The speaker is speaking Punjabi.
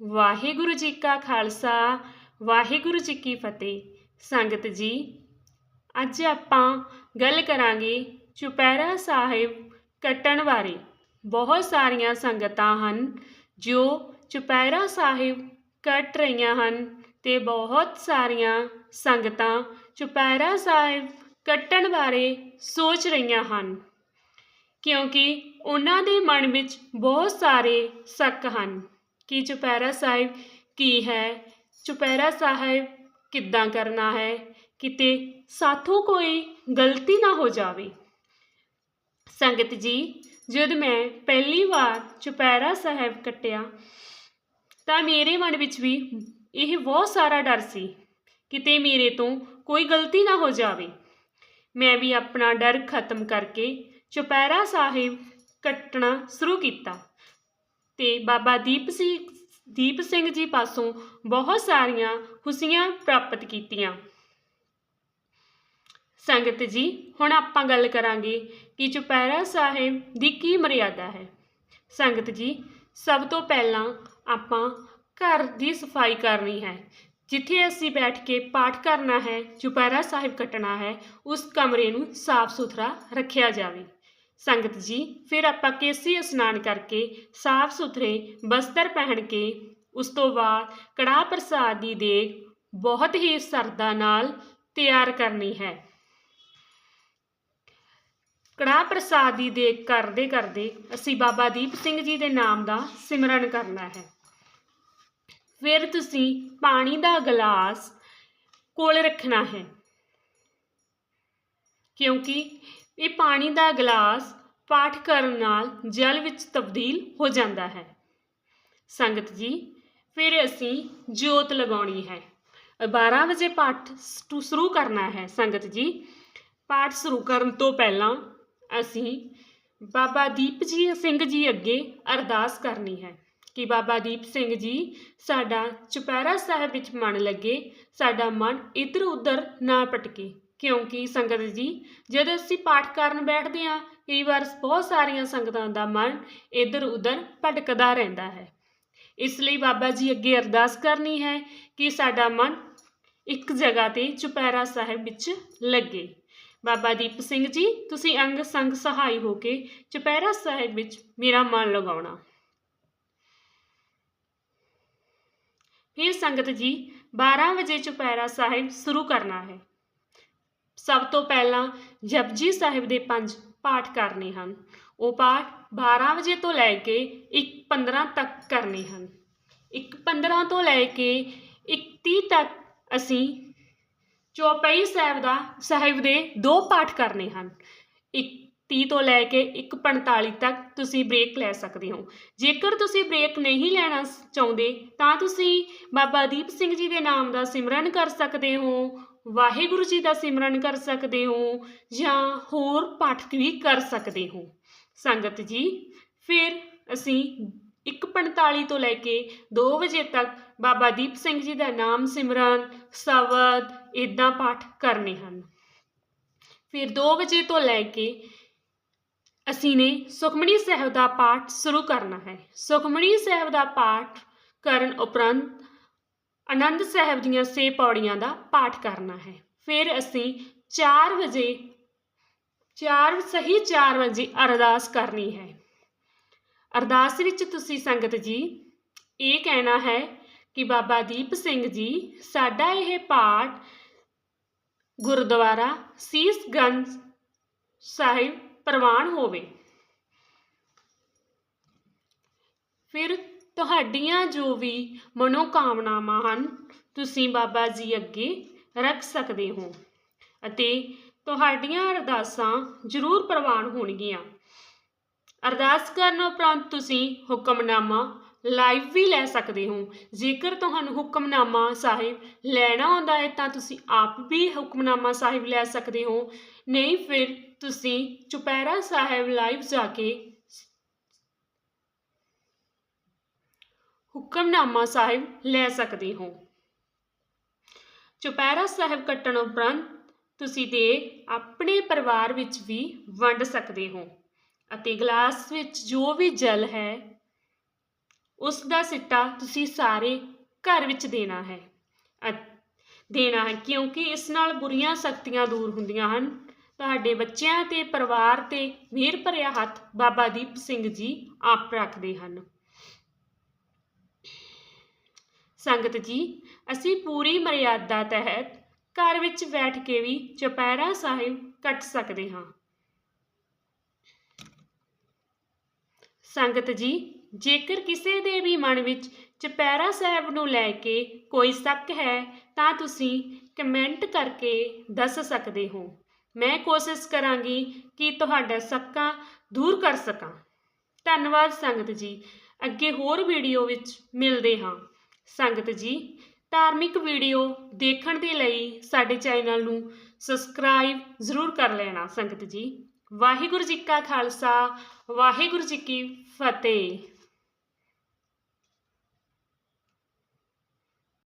ਵਾਹਿਗੁਰੂ ਜੀ ਕਾ ਖਾਲਸਾ, ਵਾਹਿਗੁਰੂ ਜੀ ਕੀ ਫਤਿਹ। ਸੰਗਤ ਜੀ, ਅੱਜ ਆਪਾਂ ਗੱਲ ਕਰਾਂਗੇ ਚੁਪਹਿਰਾ ਸਾਹਿਬ ਕੱਟਣ ਬਾਰੇ। ਬਹੁਤ ਸਾਰੀਆਂ ਸੰਗਤਾਂ ਹਨ ਜੋ ਚੁਪਹਿਰਾ ਸਾਹਿਬ ਕੱਟ ਰਹੀਆਂ ਹਨ ਤੇ ਬਹੁਤ ਸਾਰੀਆਂ ਸੰਗਤਾਂ ਚੁਪਹਿਰਾ ਸਾਹਿਬ ਕੱਟਣ ਬਾਰੇ ਸੋਚ ਰਹੀਆਂ ਹਨ, ਕਿਉਂਕਿ ਉਹਨਾਂ ਦੇ ਮਨ ਵਿੱਚ ਬਹੁਤ ਸਾਰੇ ਸ਼ੱਕ ਹਨ। ਕਿ ਚੁਪਹਿਰਾ ਸਾਹਿਬ ਕੀ ਹੈ? ਚੁਪਹਿਰਾ ਸਾਹਿਬ ਕਿੱਦਾਂ ਕਰਨਾ ਹੈ? ਕਿਤੇ ਸਾਥੋਂ ਕੋਈ ਗਲਤੀ ਨਾ ਹੋ ਜਾਵੇ। ਸੰਗਤ ਜੀ, ਜਦ ਮੈਂ ਪਹਿਲੀ ਵਾਰ ਚੁਪਹਿਰਾ ਸਾਹਿਬ ਕੱਟਿਆ, ਤਾਂ ਮੇਰੇ ਮਨ ਵਿੱਚ ਵੀ ਇਹ ਬਹੁਤ ਸਾਰਾ ਡਰ ਸੀ, ਕਿਤੇ ਮੇਰੇ ਤੋਂ ਕੋਈ ਗਲਤੀ ਨਾ ਹੋ ਜਾਵੇ। ਮੈਂ ਵੀ ਆਪਣਾ ਡਰ ਖਤਮ ਕਰਕੇ ਚੁਪਹਿਰਾ ਸਾਹਿਬ ਕੱਟਣਾ ਸ਼ੁਰੂ ਕੀਤਾ। ਤੇ ਬਾਬਾ ਦੀਪ ਸਿੰਘ ਦੀਪ ਸਿੰਘ ਜੀ ਪਾਸੋਂ ਬਹੁਤ ਸਾਰੀਆਂ ਖੁਸ਼ੀਆਂ ਪ੍ਰਾਪਤ ਕੀਤੀਆਂ। ਸੰਗਤ ਜੀ, ਹੁਣ ਆਪਾਂ ਗੱਲ ਕਰਾਂਗੇ ਕਿ ਚੁਪਹਿਰਾ ਸਾਹਿਬ ਦੀ ਕੀ ਮਰਿਆਦਾ ਹੈ। ਸੰਗਤ ਜੀ, ਸਭ ਤੋਂ ਪਹਿਲਾਂ ਆਪਾਂ ਘਰ ਦੀ ਸਫ਼ਾਈ ਕਰਨੀ ਹੈ। ਜਿੱਥੇ ਅਸੀਂ ਬੈਠ ਕੇ ਪਾਠ ਕਰਨਾ ਹੈ, ਚੁਪਹਿਰਾ ਸਾਹਿਬ ਕੱਟਣਾ ਹੈ, ਉਸ ਕਮਰੇ ਨੂੰ ਸਾਫ਼ ਸੁਥਰਾ ਰੱਖਿਆ ਜਾਵੇ। ਸੰਗਤ ਜੀ, ਫਿਰ ਆਪਾਂ ਕੇਸੀ ਇਸ਼ਨਾਨ ਕਰਕੇ ਸਾਫ਼ ਸੁਥਰੇ ਬਸਤਰ ਪਹਿਨ ਕੇ ਉਸ ਤੋਂ ਬਾਅਦ ਕੜਾਹ ਪ੍ਰਸਾਦ ਦੀ ਦੇਗ ਬਹੁਤ ਹੀ ਸਰਦਾ ਨਾਲ ਤਿਆਰ ਕਰਨੀ ਹੈ। ਕੜਾਹ ਪ੍ਰਸਾਦ ਦੀ ਦੇਗ ਕਰਦੇ ਕਰਦੇ ਅਸੀਂ ਬਾਬਾ ਦੀਪ ਸਿੰਘ ਜੀ ਦੇ ਨਾਮ ਦਾ ਸਿਮਰਨ ਕਰਨਾ ਹੈ। ਫਿਰ ਤੁਸੀਂ ਪਾਣੀ ਦਾ ਗਲਾਸ ਕੋਲ ਰੱਖਣਾ ਹੈ। ਕਿਉਂਕਿ ਇਹ ਪਾਣੀ ਦਾ ਗਲਾਸ ਪਾਠ ਕਰਨ ਨਾਲ ਜਲ ਵਿੱਚ ਤਬਦੀਲ ਹੋ ਜਾਂਦਾ ਹੈ। ਸੰਗਤ ਜੀ, ਫਿਰ ਅਸੀਂ ਜੋਤ ਲਗਾਉਣੀ ਹੈ। 12 ਵਜੇ ਪਾਠ ਸਟੂ- ਸ਼ੁਰੂ ਕਰਨਾ ਹੈ ਸੰਗਤ ਜੀ। ਪਾਠ ਸ਼ੁਰੂ ਕਰਨ ਤੋਂ ਪਹਿਲਾਂ ਅਸੀਂ ਬਾਬਾ ਦੀਪ ਜੀ ਸਿੰਘ ਜੀ ਅੱਗੇ ਅਰਦਾਸ ਕਰਨੀ ਹੈ ਕਿ ਬਾਬਾ ਦੀਪ ਸਿੰਘ ਜੀ, ਸਾਡਾ ਚੁਪਹਿਰਾ ਸਾਹਿਬ ਵਿੱਚ ਮਨ ਲੱਗੇ, ਸਾਡਾ ਮਨ ਇੱਧਰ ਉੱਧਰ ਨਾ ਭਟਕੇ। ਕਿਉਂਕਿ ਸੰਗਤ ਜੀ, ਜਦੋਂ ਅਸੀਂ ਪਾਠ ਕਰਨ ਬੈਠਦੇ ਹਾਂ, ਕਈ ਵਾਰ ਬਹੁਤ ਸਾਰੀਆਂ ਸੰਗਤਾਂ ਦਾ ਮਨ ਇੱਧਰ ਉੱਧਰ ਭਟਕਦਾ ਰਹਿੰਦਾ ਹੈ। ਇਸ ਲਈ ਬਾਬਾ ਜੀ ਅੱਗੇ ਅਰਦਾਸ ਕਰਨੀ ਹੈ ਕਿ ਸਾਡਾ ਮਨ ਇੱਕ ਜਗ੍ਹਾ ਤੇ ਚੁਪਹਿਰਾ ਸਾਹਿਬ ਵਿੱਚ ਲੱਗੇ। ਬਾਬਾ ਦੀਪ ਸਿੰਘ ਜੀ, ਤੁਸੀਂ ਅੰਗ ਸੰਗ ਸਹਾਈ ਹੋ ਕੇ ਚੁਪਹਿਰਾ ਸਾਹਿਬ ਵਿੱਚ ਮੇਰਾ ਮਨ ਲਗਾਉਣਾ। ਫਿਰ ਸੰਗਤ ਜੀ 12 ਵਜੇ ਚੁਪਹਿਰਾ ਸਾਹਿਬ ਸ਼ੁਰੂ ਕਰਨਾ ਹੈ। ਸਭ ਤੋਂ ਪਹਿਲਾਂ ਜਪਜੀ ਸਾਹਿਬ ਦੇ ਪੰਜ ਪਾਠ ਕਰਨੇ ਹਨ। ਉਹ ਪਾਠ 12 ਵਜੇ ਤੋਂ ਲੈ ਕੇ 1:15 ਤੱਕ ਕਰਨੇ ਹਨ। 1:15 ਤੋਂ ਲੈ ਕੇ 1:30 ਤੱਕ ਅਸੀਂ ਚੌਪਈ ਸਾਹਿਬ ਦਾ, ਸਾਹਿਬ ਦੇ ਦੋ ਪਾਠ ਕਰਨੇ ਹਨ। 1:30 ਤੋਂ ਲੈ ਕੇ 1:45 ਤੱਕ ਤੁਸੀਂ ਬ੍ਰੇਕ ਲੈ ਸਕਦੇ ਹੋ। ਜੇਕਰ ਤੁਸੀਂ ਬ੍ਰੇਕ ਨਹੀਂ ਲੈਣਾ ਚਾਹੁੰਦੇ ਤਾਂ ਤੁਸੀਂ ਬਾਬਾ ਦੀਪ ਸਿੰਘ ਜੀ ਦੇ ਨਾਮ ਦਾ ਸਿਮਰਨ ਕਰ ਸਕਦੇ ਹੋ। ਵਾਹਿਗੁਰੂ ਜੀ ਦਾ ਸਿਮਰਨ ਕਰ ਸਕਦੇ ਹੋ ਜਾਂ ਹੋਰ ਪਾਠ ਵੀ ਕਰ ਸਕਦੇ ਹੋ। ਸੰਗਤ ਜੀ, ਫਿਰ ਅਸੀਂ 1:45 ਤੋਂ ਲੈ ਕੇ 2 ਵਜੇ ਤੱਕ ਬਾਬਾ ਦੀਪ ਸਿੰਘ ਜੀ ਦਾ ਨਾਮ ਸਿਮਰਨ ਸ਼ਬਦ ਇਦਾਂ ਪਾਠ ਕਰਨੇ ਹਨ। ਫਿਰ 2 ਵਜੇ ਤੋਂ ਲੈ ਕੇ ਅਸੀਂ ਨੇ ਸੁਖਮਣੀ ਸਾਹਿਬ ਦਾ ਪਾਠ ਸ਼ੁਰੂ ਕਰਨਾ ਹੈ। ਸੁਖਮਣੀ ਸਾਹਿਬ ਦਾ ਪਾਠ ਕਰਨ ਉਪਰੰਤ ਆਨੰਦ ਸਾਹਿਬ ਦੀਆਂ ਸੇ ਪੌੜੀਆਂ ਦਾ ਪਾਠ ਕਰਨਾ ਹੈ। ਫਿਰ ਅਸੀਂ 4 ਵਜੇ 4 ਸਹੀ 4 ਵਜੇ ਅਰਦਾਸ ਕਰਨੀ ਹੈ। ਅਰਦਾਸ ਵਿੱਚ ਤੁਸੀਂ ਸੰਗਤ ਜੀ, ਇਹ ਕਹਿਣਾ ਹੈ ਕਿ ਬਾਬਾ ਦੀਪ ਸਿੰਘ ਜੀ, ਸਾਡਾ ਇਹ ਪਾਠ ਗੁਰਦੁਆਰਾ ਸੀਸਗੰਜ ਸਾਹਿਬ ਪ੍ਰਵਾਨ ਹੋਵੇ। ਫਿਰ ਤੁਹਾਡੀਆਂ ਜੋ ਵੀ ਮਨੋਕਾਮਨਾਵਾਂ ਹਨ, ਤੁਸੀਂ ਬਾਬਾ ਜੀ ਅੱਗੇ ਰੱਖ ਸਕਦੇ ਹੋ ਅਤੇ ਤੁਹਾਡੀਆਂ ਅਰਦਾਸਾਂ ਜ਼ਰੂਰ ਪ੍ਰਵਾਨ ਹੋਣਗੀਆਂ। ਅਰਦਾਸ ਕਰਨ ਉਪਰੰਤ ਤੁਸੀਂ ਹੁਕਮਨਾਮਾ ਲਾਈਵ ਵੀ ਲੈ ਸਕਦੇ ਹੋ। ਜੇਕਰ ਤੁਹਾਨੂੰ ਹੁਕਮਨਾਮਾ ਸਾਹਿਬ ਲੈਣਾ ਹੁੰਦਾ ਹੈ, ਤਾਂ ਤੁਸੀਂ ਆਪ ਵੀ ਹੁਕਮਨਾਮਾ ਸਾਹਿਬ ਲੈ ਸਕਦੇ ਹੋ। ਨਹੀਂ, ਫਿਰ ਤੁਸੀਂ ਚੁਪਹਿਰਾ ਸਾਹਿਬ ਲਾਈਵ ਜਾ ਕੇ ਹੁਕਮਨਾਮਾ ਸਾਹਿਬ ਲੈ ਸਕਦੇ ਹੋ। ਚੁਪਹਿਰਾ ਸਾਹਿਬ ਕੱਟਣ ਉਪਰੰਤ ਤੁਸੀਂ ਦੇ ਆਪਣੇ ਪਰਿਵਾਰ ਵਿੱਚ ਵੀ ਵੰਡ ਸਕਦੇ ਹੋ ਅਤੇ ਗਲਾਸ ਵਿੱਚ ਜੋ ਵੀ ਜਲ ਹੈ ਉਸ ਦਾ ਸਿੱਟਾ ਤੁਸੀਂ ਸਾਰੇ ਘਰ ਵਿੱਚ ਦੇਣਾ ਹੈ। ਅ- ਦੇਣਾ ਹੈ ਕਿਉਂਕਿ ਇਸ ਨਾਲ ਬੁਰੀਆਂ ਸ਼ਕਤੀਆਂ ਦੂਰ ਹੁੰਦੀਆਂ ਹਨ। ਤੁਹਾਡੇ ਬੱਚਿਆਂ ਤੇ ਪਰਿਵਾਰ ਤੇ ਮਿਹਰ ਭਰਿਆ ਹੱਥ ਬਾਬਾ ਦੀਪ ਸਿੰਘ ਜੀ ਆਪ ਰੱਖਦੇ ਹਨ। ਸੰਗਤ ਜੀ, ਅਸੀਂ ਪੂਰੀ ਮਰਿਆਦਾ ਤਹਿਤ ਘਰ ਵਿੱਚ ਬੈਠ ਕੇ ਵੀ ਚੁਪਹਿਰਾ ਸਾਹਿਬ ਕੱਟ ਸਕਦੇ ਹਾਂ। ਸੰਗਤ ਜੀ, ਜੇਕਰ ਕਿਸੇ ਦੇ ਵੀ ਮਨ ਵਿੱਚ ਚੁਪਹਿਰਾ ਸਾਹਿਬ ਨੂੰ ਲੈ ਕੇ ਕੋਈ ਸ਼ੱਕ ਹੈ, ਤਾਂ ਤੁਸੀਂ ਕਮੈਂਟ ਕਰਕੇ ਦੱਸ ਸਕਦੇ ਹੋ। ਮੈਂ ਕੋਸ਼ਿਸ਼ ਕਰਾਂਗੀ ਕਿ ਤੁਹਾਡਾ ਸ਼ੱਕਾਂ ਦੂਰ ਕਰ ਸਕਾਂ। ਧੰਨਵਾਦ ਸੰਗਤ ਜੀ। ਅੱਗੇ ਹੋਰ ਵੀਡੀਓ ਵਿੱਚ ਮਿਲਦੇ ਹਾਂ। ਸੰਗਤ ਜੀ, ਧਾਰਮਿਕ ਵੀਡੀਓ ਦੇਖਣ ਦੇ ਲਈ ਸਾਡੇ ਚੈਨਲ ਨੂੰ ਸਬਸਕ੍ਰਾਈਬ ਜ਼ਰੂਰ ਕਰ ਲੈਣਾ ਸੰਗਤ ਜੀ। ਵਾਹਿਗੁਰੂ ਜੀ ਕਾ ਖਾਲਸਾ, ਵਾਹਿਗੁਰੂ ਜੀ ਕੀ ਫਤਿਹ।